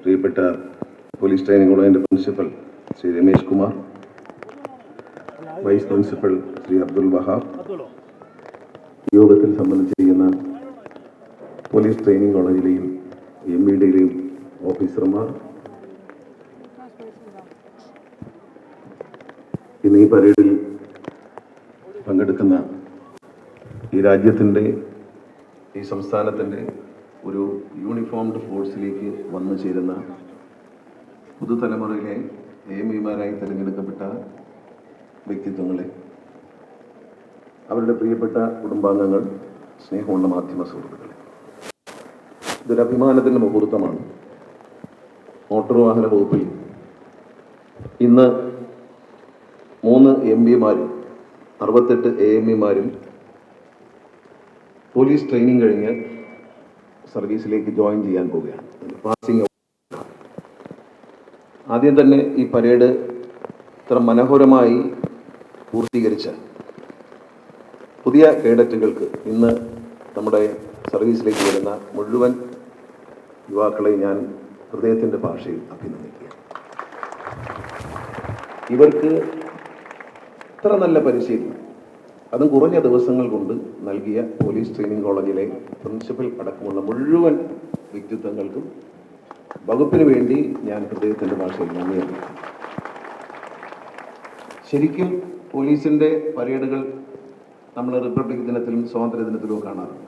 പ്രിയപ്പെട്ട police training കോളേജിന്റെ principal Shri Ramesh Kumar vice principal Shri Abdul Wahab യോഗത്തിൽ സംബന്ധിച്ചിരിക്കുന്ന പോലീസ് ട്രെയിനിങ് കോളേജിലെയും എം ഇ ഡിയിലെയും ഓഫീസർമാർ. ഇന്ന് ഈ പരേഡിൽ പങ്കെടുക്കുന്ന ഈ രാജ്യത്തിന്റെ ഈ സംസ്ഥാനത്തിന്റെ ഒരു യൂണിഫോംഡ് ഫോഴ്സിലേക്ക് വന്നു ചേരുന്ന പുതുതലമുറയിലെ എം ഇമാരായി തിരഞ്ഞെടുക്കപ്പെട്ട വ്യക്തിത്വങ്ങളെ അവരുടെ പ്രിയപ്പെട്ട കുടുംബാംഗങ്ങൾ സ്നേഹമുള്ള മാധ്യമ സുഹൃത്തുക്കളെ. ഇതൊരു അഭിമാനത്തിന്റെ മുഹൂർത്തമാണ്. മോട്ടോർ വാഹന വകുപ്പിൽ ഇന്ന് മൂന്ന് എം പിമാരും അറുപത്തെട്ട് എ എം പിമാരും പോലീസ് ട്രെയിനിങ് കഴിഞ്ഞ് സർവീസിലേക്ക് ജോയിൻ ചെയ്യാൻ പോവുകയാണ്. പാസിംഗ് ആദ്യം തന്നെ ഈ പരേഡ് ഇത്ര മനോഹരമായി പൂർത്തീകരിച്ച പുതിയ കേഡറ്റുകൾക്ക് ഇന്ന് നമ്മുടെ സർവീസിലേക്ക് വരുന്ന മുഴുവൻ യുവാക്കളെ ഞാൻ ഹൃദയത്തിന്റെ ഭാഷയിൽ അഭിനന്ദിക്കുക ഇവർക്ക് ഇത്ര നല്ല പരിശീലനം അതും കുറഞ്ഞ ദിവസങ്ങൾ കൊണ്ട് നൽകിയ പോലീസ് ട്രെയിനിങ് കോളേജിലെ പ്രിൻസിപ്പൽ അടക്കമുള്ള മുഴുവൻ വ്യക്തിത്വങ്ങൾക്കും വകുപ്പിന് വേണ്ടി ഞാൻ ഹൃദയത്തിന്റെ ഭാഷയിൽ നന്ദി അറിയിക്കുന്നു. ശരിക്കും പോലീസിന്റെ പരേഡുകൾ നമ്മൾ റിപ്പബ്ലിക് ദിനത്തിലും സ്വാതന്ത്ര്യ ദിനത്തിലും കാണാറുണ്ട്.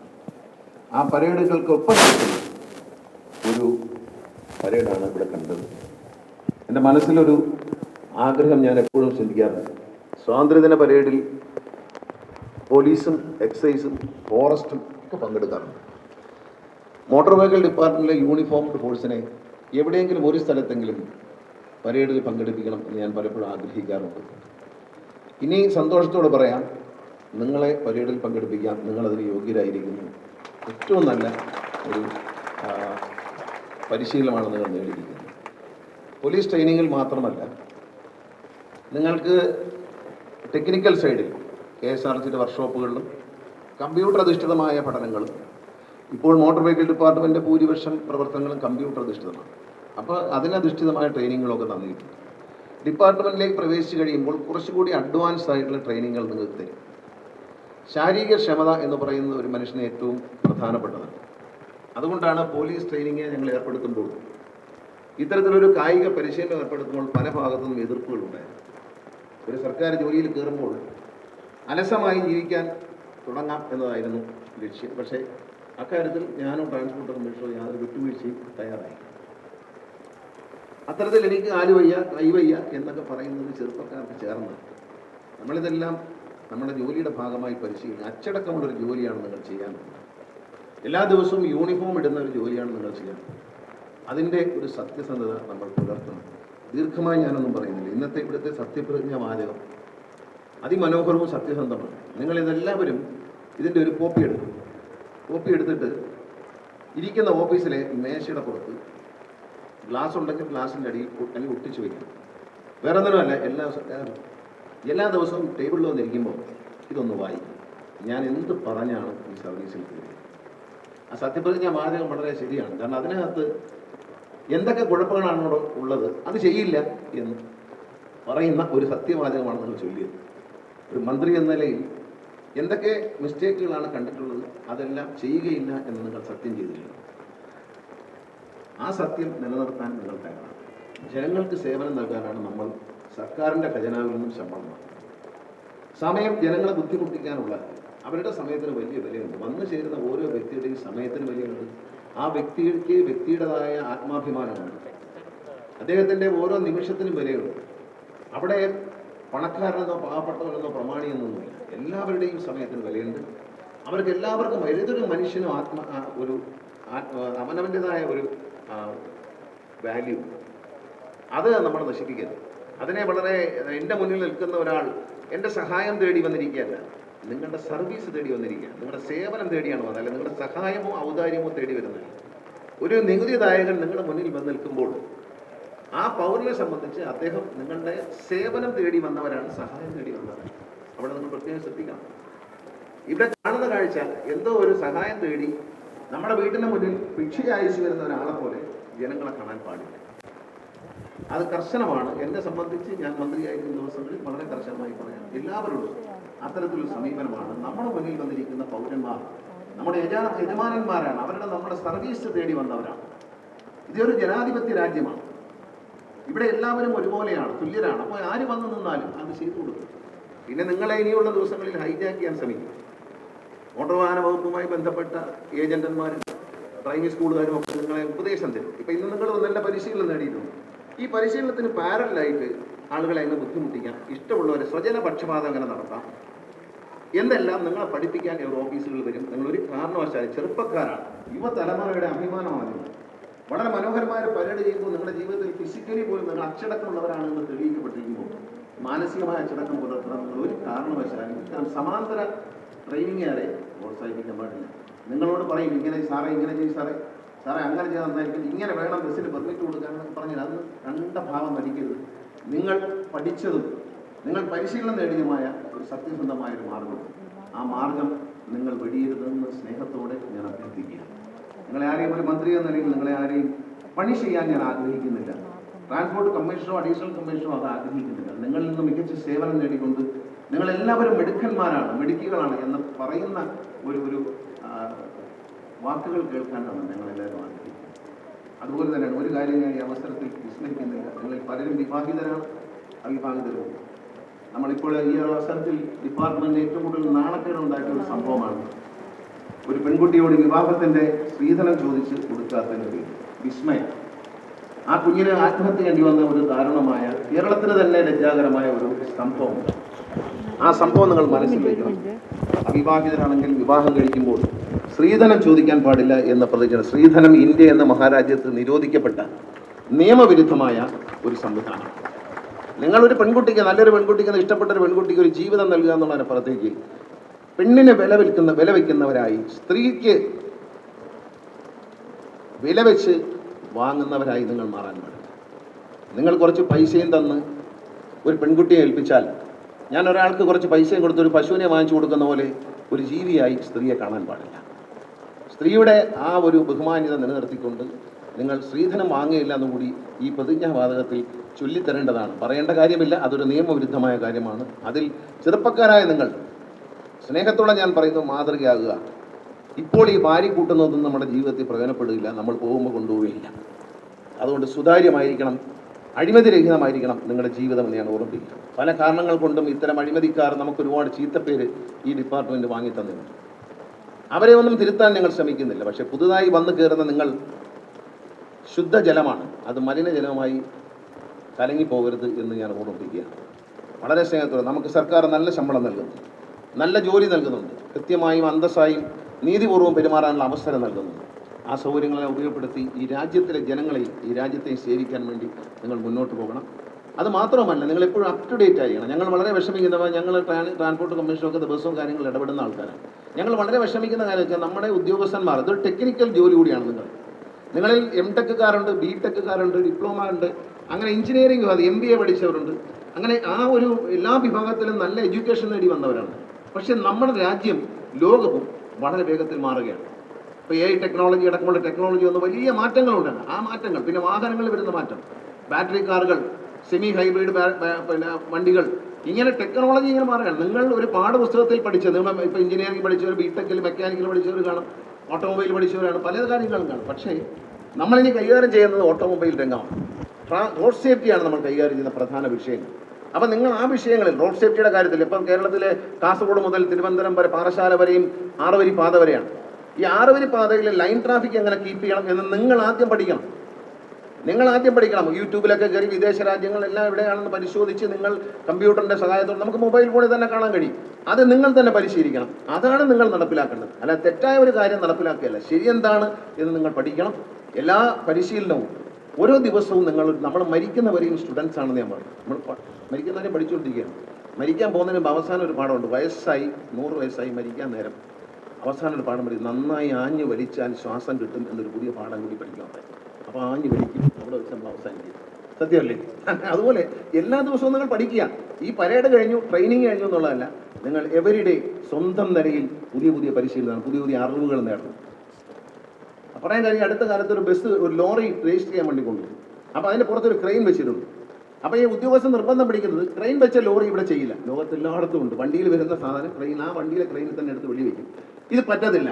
ആ പരേഡുകൾക്കൊപ്പം ഒരു പരേഡാണ് ഇവിടെ കണ്ടത്. എന്റെ മനസ്സിലൊരു ആഗ്രഹം ഞാൻ എപ്പോഴും ചിന്തിക്കാറുണ്ട് സ്വാതന്ത്ര്യദിന പരേഡിൽ പോലീസും എക്സൈസും ഫോറസ്റ്റും ഒക്കെ പങ്കെടുക്കാറുണ്ട്. മോട്ടോർ വെഹിക്കിൾ ഡിപ്പാർട്ട്മെന്റിലെ യൂണിഫോംഡ് ഫോഴ്സിനെ എവിടെയെങ്കിലും ഒരു സ്ഥലത്തെങ്കിലും പരേഡിൽ പങ്കെടുപ്പിക്കണം എന്ന് ഞാൻ പലപ്പോഴും ആഗ്രഹിക്കാറുണ്ട്. ഇനി സന്തോഷത്തോട് പറയാം നിങ്ങളെ പരേഡിൽ പങ്കെടുപ്പിക്കാം നിങ്ങളതിന് യോഗ്യരായിരിക്കുന്നു. ഏറ്റവും നല്ല ഒരു പരിശീലനമാണ് നിങ്ങൾ നേടിയിരിക്കുന്നത്. പോലീസ് ട്രെയിനിങ്ങിൽ മാത്രമല്ല നിങ്ങൾക്ക് ടെക്നിക്കൽ സൈഡിൽ കെ എസ് ആർ സിയുടെ വർക്ക്ഷോപ്പുകളിലും കമ്പ്യൂട്ടർ അധിഷ്ഠിതമായ പഠനങ്ങളും ഇപ്പോൾ മോട്ടോർ വെഹിക്കിൾ ഡിപ്പാർട്ട്മെന്റിന്റെ ഭൂരിപക്ഷം പ്രവർത്തനങ്ങളും കമ്പ്യൂട്ടർ അധിഷ്ഠിതമാണ്. അപ്പോൾ അതിനധിഷ്ഠിതമായ ട്രെയിനിങ്ങുകളൊക്കെ നൽകിയിട്ടുണ്ട് ഡിപ്പാർട്ട്മെന്റിലേക്ക് പ്രവേശിച്ച് കഴിയുമ്പോൾ കുറച്ചുകൂടി അഡ്വാൻസ് ആയിട്ടുള്ള ട്രെയിനിങ്ങുകൾ നിങ്ങൾക്ക് തരും. ശാരീരിക ക്ഷമത എന്ന് പറയുന്നത് ഒരു മനുഷ്യന് ഏറ്റവും പ്രധാനപ്പെട്ടതാണ്. അതുകൊണ്ടാണ് പോലീസ് ട്രെയിനിങ് ഞങ്ങൾ ഏർപ്പെടുത്തുമ്പോൾ ഇത്തരത്തിലൊരു കായിക പരിശീലനം ഏർപ്പെടുത്തുമ്പോൾ പല ഭാഗത്തു നിന്നും എതിർപ്പുകളുണ്ടായിരുന്നു ഒരു സർക്കാർ ജോലിയിൽ കയറുമ്പോൾ അലസമായി ജീവിക്കാൻ തുടങ്ങാം എന്നതായിരുന്നു ലക്ഷ്യം. പക്ഷേ അക്കാര്യത്തിൽ ഞാനും ട്രാൻസ്പോർട്ട് കമ്മീഷണർ യാതൊരു വിട്ടുവീഴ്ചയും തയ്യാറായി അത്തരത്തിൽ എനിക്ക് ആലുവയ്യ വയ്യ കൈ വയ്യ എന്നൊക്കെ പറയുന്നത് ചെറുപ്പക്കാർക്ക് ചേർന്ന് നമ്മളിതെല്ലാം നമ്മുടെ ജോലിയുടെ ഭാഗമായി പരിശീലിക്കുക അച്ചടക്കമുള്ളൊരു ജോലിയാണ് നിങ്ങൾ ചെയ്യാൻ. എല്ലാ ദിവസവും യൂണിഫോം ഇടുന്ന ഒരു ജോലിയാണ് നിങ്ങൾ ചെയ്യാൻ. അതിന്റെ ഒരു സത്യസന്ധത നമ്മൾ പുലർത്തണം. ദീർഘമായി ഞാനൊന്നും പറയുന്നില്ല. ഇന്നത്തെ ഇവിടുത്തെ സത്യപ്രതിജ്ഞ വാചകം അതിമനോഹരവും സത്യസന്ധമാണ്. നിങ്ങൾ ഇതെല്ലാവരും ഇതിന്റെ ഒരു കോപ്പി എടുക്കും. കോപ്പി എടുത്തിട്ട് ഇരിക്കുന്ന ഓഫീസിലെ മേശയുടെ പുറത്ത് ഗ്ലാസ് ഉണ്ടെങ്കിൽ ഗ്ലാസിന്റെ അടിയിൽ അല്ലെങ്കിൽ ഒട്ടിച്ച് വയ്ക്കണം വേറെ ഒന്നുമല്ല എല്ലാ എല്ലാ ദിവസവും ടേബിളിൽ വന്നിരിക്കുമ്പോൾ ഇതൊന്ന് വായിക്കും. ഞാൻ എന്ത് പറഞ്ഞാണ് ഈ സർവീസിൽ കയറിയത് ആ സത്യപ്രതിജ്ഞ വാചകം വളരെ ശരിയാണ്. കാരണം അതിനകത്ത് എന്തൊക്കെ കുഴപ്പങ്ങളാണ് ഉള്ളത് അത് ചെയ്യില്ല എന്ന് പറയുന്ന ഒരു സത്യവാചകമാണ് നിങ്ങൾ ചൊല്ലിയത്. ഒരു മന്ത്രി എന്ന നിലയിൽ എന്തൊക്കെ മിസ്റ്റേക്കുകളാണ് കണ്ടിട്ടുള്ളത് അതെല്ലാം ചെയ്യുകയില്ല എന്ന് നിങ്ങൾ സത്യം ചെയ്തിട്ടുണ്ട് ആ സത്യം നിലനിർത്താൻ നിങ്ങൾ തയ്യാറാണ്. ജനങ്ങൾക്ക് സേവനം നൽകാനാണ് നമ്മൾ സർക്കാരിന്റെ ഖജനാവിൽ നിന്നും ശമ്പളം സമയം ജനങ്ങളെ ബുദ്ധിമുട്ടിക്കാനുള്ള അവരുടെ സമയത്തിന് വലിയ വിലയുണ്ട്. വന്നു ചേരുന്ന ഓരോ വ്യക്തിയുടെയും സമയത്തിന് വിലയുണ്ട്. ആ വ്യക്തിക്ക് വ്യക്തിയുടേതായ ആത്മാഭിമാനമുണ്ട്. അദ്ദേഹത്തിന്റെ ഓരോ നിമിഷത്തിനും വിലയുണ്ട്. അവിടെ പണക്കാരനെന്നോ പാവപ്പെട്ടവനെന്നോ പ്രമാണിയെന്നൊന്നുമില്ല എല്ലാവരുടെയും സമയത്തിന് വിലയുണ്ട്. അവർക്ക് എല്ലാവർക്കും ഏതൊരു മനുഷ്യനും ആത്മ ഒരു അവനവന്റെതായ ഒരു വാല്യൂ അത് നമ്മൾ നശിപ്പിക്കരുത്. അതിനെ വളരെ എന്റെ മുന്നിൽ നിൽക്കുന്ന ഒരാൾ എന്റെ സഹായം തേടി വന്നിരിക്കുകയല്ല. നിങ്ങളുടെ സർവീസ് തേടി വന്നിരിക്കുക നിങ്ങളുടെ സേവനം തേടിയാണ് വന്നത്. നിങ്ങളുടെ സഹായമോ ഔദാര്യമോ തേടി വരുന്നത്. ഒരു നികുതിദായകൻ നിങ്ങളുടെ മുന്നിൽ വന്ന് നിൽക്കുമ്പോൾ ആ പൗരനെ സംബന്ധിച്ച് അദ്ദേഹം നിങ്ങളുടെ സേവനം തേടി വന്നവരാണ് സഹായം തേടി വന്നവരാണ്. അവിടെ നിങ്ങൾ പ്രത്യേകം ശ്രദ്ധിക്കണം. ഇവിടെ കാണുന്ന കാഴ്ച എന്തോ ഒരു സഹായം തേടി നമ്മുടെ വീട്ടിന് മുന്നിൽ ഭിക്ഷ അയച്ചു വരുന്ന ഒരാളെ പോലെ ജനങ്ങളെ കാണാൻ പാടില്ല. അത് കർശനമാണ്. എന്നെ സംബന്ധിച്ച് ഞാൻ മന്ത്രിയായിരിക്കുന്ന ദിവസങ്ങളിൽ വളരെ കർശനമായി പറയാം എല്ലാവരോടും അത്തരത്തിലൊരു സമീപനമാണ്. നമ്മുടെ മുന്നിൽ വന്നിരിക്കുന്ന പൗരന്മാർ നമ്മുടെ യജമാനന്മാരാണ്. അവരുടെ നമ്മുടെ സർവീസ് തേടി വന്നവരാണ്. ഇതൊരു ജനാധിപത്യ രാജ്യമാണ്. ഇവിടെ എല്ലാവരും ഒരുപോലെയാണ് തുല്യരാണ്. അപ്പോൾ ആര് വന്നു നിന്നാലും അത് ചെയ്തു കൊടുക്കും. പിന്നെ നിങ്ങളെ ഇനിയുള്ള ദിവസങ്ങളിൽ ഹൈജാക്ക് ചെയ്യാൻ ശ്രമിക്കും. മോട്ടോർ വാഹന വകുപ്പുമായി ബന്ധപ്പെട്ട ഏജന്റന്മാരും ഡ്രൈവിംഗ് സ്കൂളുകാരും ഒക്കെ നിങ്ങളെ ഉപദേശം തരും. ഇപ്പം ഇന്ന് നിങ്ങൾ നല്ല പരിശീലനം നേടിയിട്ടുണ്ട്. ഈ പരിശീലനത്തിന് പാരലായിട്ട് ആളുകളെ അങ്ങനെ ബുദ്ധിമുട്ടിക്കാം. ഇഷ്ടമുള്ളവരെ സ്വജന പക്ഷപാതം അങ്ങനെ നടത്താം. എന്നെല്ലാം നിങ്ങളെ പഠിപ്പിക്കാൻ ഓഫീസുകൾ വരും. നിങ്ങളൊരു കാരണവശാലും ചെറുപ്പക്കാരാണ്. യുവതലമുറയുടെ അഭിമാനമാണ്. വളരെ മനോഹരമായ ഒരു പരേഡ് ചെയ്യുമ്പോൾ നിങ്ങളുടെ ജീവിതത്തിൽ ഫിസിക്കലി പോലും നിങ്ങൾ അച്ചടക്കമുള്ളവരാണെന്ന് തെളിയിക്കപ്പെട്ടിരിക്കുമ്പോൾ മാനസികമായ അച്ചടക്കം പുലർത്താൻ നിങ്ങൾ ഒരു കാരണവശാലും ഇത്തരം സമാന്തര ട്രെയിനിങ്ങുകാരെ പ്രോത്സാഹിപ്പിക്കാൻ പാടില്ല. നിങ്ങളോട് പറയും ഇങ്ങനെ സാറേ ഇങ്ങനെ ചെയ്യും സാറേ. സാറേ അങ്ങനെ ചെയ്താൽ ഇങ്ങനെ വേണം ബസ്സിന് പെർമിറ്റ് കൊടുക്കാൻ എന്നൊക്കെ പറഞ്ഞാൽ അത് കണ്ട ഭാവം നടിക്കരുത്. നിങ്ങൾ പഠിച്ചതും നിങ്ങൾ പരിശീലനം നേടിയതുമായ ഒരു സത്യസന്ധമായ ഒരു മാർഗം ആ മാർഗം നിങ്ങൾ വെടിയരുതെന്ന് സ്നേഹത്തോടെ ഞാൻ അഭ്യർത്ഥിക്കുകയാണ്. നിങ്ങളെ ആരെയും ഒരു മന്ത്രി എന്ന നിലയിൽ നിങ്ങളെ ആരെയും പണി ചെയ്യാൻ ഞാൻ ആഗ്രഹിക്കുന്നില്ല. ട്രാൻസ്പോർട്ട് കമ്മീഷനോ അഡീഷണൽ കമ്മീഷനോ അത് ആഗ്രഹിക്കുന്നില്ല. നിങ്ങളിൽ നിന്ന് മികച്ച സേവനം നേടിക്കൊണ്ട് നിങ്ങൾ എല്ലാവരും മെടുക്കന്മാരാണ് മിടുക്കികളാണ് എന്ന് പറയുന്ന ഒരു ഒരു വാക്കുകൾ കേൾക്കാനാണ് ഞങ്ങൾ എല്ലാവരും ആഗ്രഹിക്കുന്നത്. അതുപോലെ തന്നെയാണ് ഒരു കാര്യം ഞാൻ ഈ അവസരത്തിൽ വിസ്മരിക്കുന്നില്ല. നിങ്ങളിൽ പലരും വിവാഹിതരാണ് അവിവാഹിതരുമാണ് നമ്മളിപ്പോൾ ഈ അവസരത്തിൽ ഡിപ്പാർട്ട്മെന്റ് ഏറ്റവും കൂടുതൽ നാണക്കേട് ഉണ്ടാക്കിയ ഒരു സംഭവമാണ് ഒരു പെൺകുട്ടിയോട് വിവാഹത്തിന്റെ സ്ത്രീധനം ചോദിച്ച് കൊടുക്കാത്തതിന് പേരിൽ. വിസ്മയം. ആ കുഞ്ഞിന് ആത്മഹത്യ ചെയ്യേണ്ടി വന്ന ഒരു ദാരുണമായ കേരളത്തിന് തന്നെ ലജ്ജാകരമായ ഒരു സംഭവം ആ സംഭവം നിങ്ങൾ മനസ്സിൽ വയ്ക്കണം അവിവാഹിതരാണെങ്കിൽ വിവാഹം കഴിക്കുമ്പോൾ സ്ത്രീധനം ചോദിക്കാൻ പാടില്ല എന്ന പ്രതിജ്ഞ സ്ത്രീധനം ഇന്ത്യ എന്ന മഹാരാജ്യത്ത് നിരോധിക്കപ്പെട്ട നിയമവിരുദ്ധമായ ഒരു സംവിധാനം. നിങ്ങളൊരു പെൺകുട്ടിക്ക് നല്ലൊരു പെൺകുട്ടിക്ക് ഇഷ്ടപ്പെട്ട ഒരു പെൺകുട്ടിക്ക് ഒരു ജീവിതം നൽകുക എന്നുള്ളതിനപ്പുറത്തേക്ക് പെണ്ണിനെ വില വിൽക്കുന്ന വില വയ്ക്കുന്നവരായി സ്ത്രീക്ക് വില വെച്ച് വാങ്ങുന്നവരായി നിങ്ങൾ മാറാൻ പാടില്ല. നിങ്ങൾ കുറച്ച് പൈസയും തന്ന് ഒരു പെൺകുട്ടിയെ ഏൽപ്പിച്ചാൽ ഞാൻ ഒരാൾക്ക് കുറച്ച് പൈസയും കൊടുത്ത് ഒരു പശുവിനെ വാങ്ങിച്ചു കൊടുക്കുന്ന പോലെ ഒരു ജീവിയായി സ്ത്രീയെ കാണാൻ പാടില്ല. സ്ത്രീയുടെ ആ ഒരു ബഹുമാന്യത നിലനിർത്തിക്കൊണ്ട് നിങ്ങൾ സ്ത്രീധനം വാങ്ങുകയില്ല എന്നുകൂടി ഈ പ്രതിജ്ഞാവാതകത്തിൽ ചൊല്ലിത്തരേണ്ടതാണ്. പറയേണ്ട കാര്യമില്ല. അതൊരു നിയമവിരുദ്ധമായ കാര്യമാണ്. അതിൽ ചെറുപ്പക്കാരായ നിങ്ങൾ സ്നേഹത്തോടെ ഞാൻ പറയുന്നു മാതൃകയാകുക. ഇപ്പോൾ ഈ ഭാര്യ കൂട്ടുന്നതൊന്നും നമ്മുടെ ജീവിതത്തിൽ പ്രയോജനപ്പെടുകയില്ല. നമ്മൾ പോകുമ്പോൾ കൊണ്ടുപോവുകയില്ല. അതുകൊണ്ട് സുതാര്യമായിരിക്കണം അഴിമതിരഹിതമായിരിക്കണം നിങ്ങളുടെ ജീവിതം എന്ന് ഞാൻ ഓർമ്മിപ്പിക്കുക പല കാരണങ്ങൾ കൊണ്ടും ഇത്തരം അഴിമതിക്കാർ നമുക്ക് ഒരുപാട് ചീത്തപ്പേര് ഈ ഡിപ്പാർട്ട്മെന്റ് വാങ്ങി തന്നിട്ടുണ്ട് അവരെ ഒന്നും തിരുത്താൻ ഞങ്ങൾ ശ്രമിക്കുന്നില്ല. പക്ഷേ പുതുതായി വന്നു കയറുന്ന നിങ്ങൾ ശുദ്ധജലമാണ്. അത് മലിനജലമായി കലങ്ങിപ്പോകരുത് എന്ന് ഞാൻ ഓർമ്മിപ്പിക്കുക വളരെ സ്നേഹത്തോടെ നമുക്ക് സർക്കാർ നല്ല ശമ്പളം നൽകുന്നു. നല്ല ജോലി നൽകുന്നുണ്ട്. കൃത്യമായും അന്തസ്സായും നീതിപൂർവം പെരുമാറാനുള്ള അവസരം നൽകുന്നുണ്ട്. ആ സൗകര്യങ്ങളെ ഉപയോഗപ്പെടുത്തി ഈ രാജ്യത്തിലെ ജനങ്ങളെ ഈ രാജ്യത്തെ സേവിക്കാൻ വേണ്ടി നിങ്ങൾ മുന്നോട്ട് പോകണം. അത് മാത്രമല്ല നിങ്ങൾ എപ്പോഴും അപ് ടു ഡേറ്റ് ആയിരിക്കണം. ഞങ്ങൾ വളരെ വിഷമിക്കുന്നവ ഞങ്ങൾ ട്രാൻ- ട്രാൻസ്പോർട്ട് കമ്മീഷനൊക്കെ ദിവസവും കാര്യങ്ങൾ ഇടപെടുന്ന ആൾക്കാരാണ്. ഞങ്ങൾ വളരെ വിഷമിക്കുന്ന കാര്യം വെച്ചാൽ നമ്മുടെ ഉദ്യോഗസ്ഥന്മാർ ഇതൊരു ടെക്നിക്കൽ ജോലി കൂടിയാണ് നിങ്ങൾ. നിങ്ങളിൽ എം ടെക്കുകാരുണ്ട് ബി ടെക്കുകാരുണ്ട് ഡിപ്ലോമ ഉണ്ട് അങ്ങനെ എഞ്ചിനീയറിംഗ് അത് എം ബി എ പഠിച്ചവരുണ്ട്. അങ്ങനെ ആ ഒരു എല്ലാ വിഭാഗത്തിലും നല്ല എഡ്യൂക്കേഷൻ നേടി വന്നവരാണ്. പക്ഷെ നമ്മുടെ രാജ്യം ലോകവും വളരെ വേഗത്തിൽ മാറുകയാണ്. ഇപ്പൊ എ ടെക്നോളജി അടക്കമുള്ള ടെക്നോളജി വന്ന് വലിയ മാറ്റങ്ങളുണ്ട് ആ മാറ്റങ്ങൾ പിന്നെ വാഹനങ്ങളിൽ വരുന്ന മാറ്റം ബാറ്ററി കാറുകൾ സെമി ഹൈബ്രിഡ് പിന്നെ വണ്ടികൾ ഇങ്ങനെ ടെക്നോളജി ഇങ്ങനെ മാറുകയാണ്. നിങ്ങൾ ഒരു പാഠപുസ്തകത്തിൽ പഠിച്ചത് നിങ്ങൾ ഇപ്പൊ എഞ്ചിനീയറിംഗ് പഠിച്ചവർ ബി ടെക്കിൽ മെക്കാനിക്കൽ പഠിച്ചവർ കാണും ഓട്ടോമൊബൈൽ പഠിച്ചവരാണ് പല കാര്യങ്ങളും കാണും. പക്ഷേ നമ്മളിനി കൈകാര്യം ചെയ്യുന്നത് ഓട്ടോമൊബൈൽ രംഗമാണ്. റോഡ് സേഫ്റ്റിയാണ് നമ്മൾ കൈകാര്യം ചെയ്യുന്ന പ്രധാന വിഷയങ്ങൾ. അപ്പം നിങ്ങൾ ആ വിഷയങ്ങളിൽ റോഡ് സേഫ്റ്റിയുടെ കാര്യത്തിൽ ഇപ്പം കേരളത്തിലെ കാസർഗോഡ് മുതൽ തിരുവനന്തപുരം വരെ പാറശാല വരെയും ആറുവരി പാത വരെയാണ്. ഈ ആറുവരി പാതയിലെ ലൈൻ ട്രാഫിക് എങ്ങനെ കീപ്പ് ചെയ്യണം എന്ന് നിങ്ങൾ ആദ്യം പഠിക്കണം. നിങ്ങൾ ആദ്യം പഠിക്കണം. യൂട്യൂബിലൊക്കെ കയറി വിദേശ രാജ്യങ്ങളെല്ലാം എവിടെയാണെന്ന് പരിശോധിച്ച് നിങ്ങൾ കമ്പ്യൂട്ടറിന്റെ സഹായത്തോടെ നമുക്ക് മൊബൈൽ ഫോണിൽ തന്നെ കാണാൻ കഴിയും. അത് നിങ്ങൾ തന്നെ പരിശീലിക്കണം. അതാണ് നിങ്ങൾ നടപ്പിലാക്കേണ്ടത്. അല്ല തെറ്റായ ഒരു കാര്യം നടപ്പിലാക്കുകയല്ല. ശരി എന്താണ് എന്ന് നിങ്ങൾ പഠിക്കണം. എല്ലാ പരിശീലനവും ഓരോ ദിവസവും നിങ്ങൾ നമ്മൾ മരിക്കുന്നവരെയും സ്റ്റുഡൻസ് ആണെന്ന് ഞാൻ പറയും നമ്മൾ മരിക്കുന്നവരെ മരിക്കുന്നവരെയും പഠിച്ചുകൊണ്ടിരിക്കുകയാണ്. മരിക്കാൻ പോകുന്നതിന് മുമ്പ് അവസാനം ഒരു പാഠമുണ്ട്. വയസ്സായി നൂറ് വയസ്സായി മരിക്കാൻ നേരം. അവസാനം ഒരു പാഠം പഠിക്കും നന്നായി ആഞ്ഞു വലിച്ചാൽ ശ്വാസം കിട്ടും എന്നൊരു പുതിയ പാഠം കൂടി പഠിക്കാൻ പറയും അപ്പോൾ ആഞ്ഞു വലിക്കും അവിടെ വെച്ച് നമ്മൾ അവസാനിക്കും. സത്യമല്ലേ? അതുപോലെ എല്ലാ ദിവസവും നിങ്ങൾ പഠിക്കുക. ഈ പരേഡ് കഴിഞ്ഞു ട്രെയിനിങ് കഴിഞ്ഞു എന്നുള്ളതല്ല നിങ്ങൾ എവരിഡേ സ്വന്തം നിലയിൽ പുതിയ പുതിയ പരിശീലനം പുതിയ പുതിയ അറിവുകൾ നേടണം. പറയാൻ കഴിഞ്ഞ അടുത്ത കാലത്ത് ഒരു ബസ് ഒരു ലോറി രജിസ്റ്റർ ചെയ്യാൻ വേണ്ടി കൊണ്ടുപോകും അപ്പോൾ അതിന്റെ പുറത്തൊരു ക്രെയിൻ വെച്ചിട്ടുണ്ട് അപ്പോൾ ഈ ഉദ്യോഗസ്ഥൻ നിർബന്ധം പിടിക്കുന്നത് ക്രെയിൻ വെച്ച ലോറി ഇവിടെ ചെയ്യില്ല. ലോകത്ത് എല്ലായിടത്തും ഉണ്ട്. വണ്ടിയിൽ വരുന്ന സാധനം ക്രെയിൻ ആ വണ്ടിയിലെ ക്രെയിനിൽ തന്നെ എടുത്ത് വെളി വയ്ക്കും ഇത് പറ്റത്തില്ല.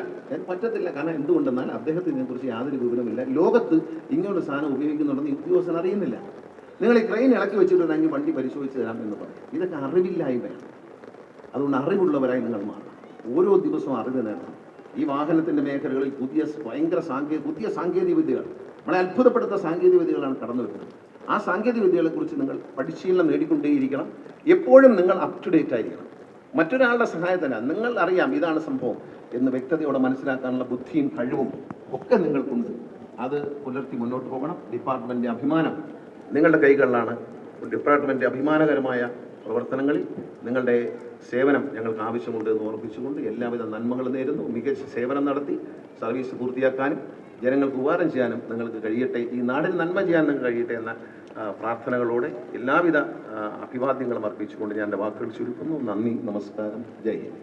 പറ്റത്തില്ല. കാരണം എന്തുകൊണ്ടെന്നാൽ അദ്ദേഹത്തിന് ഇതിനെക്കുറിച്ച് യാതൊരു വിവരമില്ല ലോകത്ത് ഇങ്ങനൊരു സാധനം ഉപയോഗിക്കുന്നുണ്ടെന്ന് ഉദ്യോഗസ്ഥൻ അറിയുന്നില്ല. നിങ്ങൾ ഈ ക്രെയിൻ ഇളക്കി വെച്ചിട്ടുണ്ടെങ്കിൽ വണ്ടി പരിശോധിച്ച് തരാം എന്ന് പറയും. ഇതൊക്കെ അറിവില്ലായ്മയാണ്. അതുകൊണ്ട് അറിവുള്ളവരായി നിങ്ങൾ മാറണം. ഓരോ ദിവസവും അറിവ് നേടണം. ഈ വാഹനത്തിന്റെ മേഖലകളിൽ പുതിയ ഭയങ്കര സാങ്കേതിക പുതിയ സാങ്കേതിക വിദ്യകൾ നമ്മളെ അത്ഭുതപ്പെടുത്ത സാങ്കേതിക വിദ്യകളാണ് കടന്നു വരുന്നത് ആ സാങ്കേതിക വിദ്യകളെ കുറിച്ച് നിങ്ങൾ പരിശീലനം നേടിക്കൊണ്ടേയിരിക്കണം. എപ്പോഴും നിങ്ങൾ അപ് ടു ഡേറ്റ് ആയിരിക്കണം. മറ്റൊരാളുടെ സഹായത്തിന് നിങ്ങൾ അറിയാം ഇതാണ് സംഭവം എന്ന് വ്യക്തതയോടെ മനസ്സിലാക്കാനുള്ള ബുദ്ധിയും കഴിവും ഒക്കെ നിങ്ങൾക്കുണ്ട്. അത് പുലർത്തി മുന്നോട്ട് പോകണം. ഡിപ്പാർട്ട്മെന്റ് അഭിമാനം നിങ്ങളുടെ കൈകളിലാണ്. ഡിപ്പാർട്ട്മെന്റ് അഭിമാനകരമായ പ്രവർത്തനങ്ങളിൽ നിങ്ങളുടെ സേവനം ഞങ്ങൾക്ക് ആവശ്യമുണ്ട് എന്ന് ഓർപ്പിച്ചുകൊണ്ട് എല്ലാവിധ നന്മകളും നേരുന്നു. മികച്ച സേവനം നടത്തി സർവീസ് പൂർത്തിയാക്കാനും ജനങ്ങൾക്ക് ഉപകാരം ചെയ്യാനും നിങ്ങൾക്ക് കഴിയട്ടെ. ഈ നാടിന് നന്മ ചെയ്യാൻ നിങ്ങൾക്ക് കഴിയട്ടെ എന്ന പ്രാർത്ഥനകളോടെ എല്ലാവിധ അഭിവാദ്യങ്ങളും അർപ്പിച്ചുകൊണ്ട് ഞാൻ എന്റെ വാക്കുകൾ ചുരുക്കുന്നു. നന്ദി നമസ്കാരം. ജയ് ഹിന്ദ്.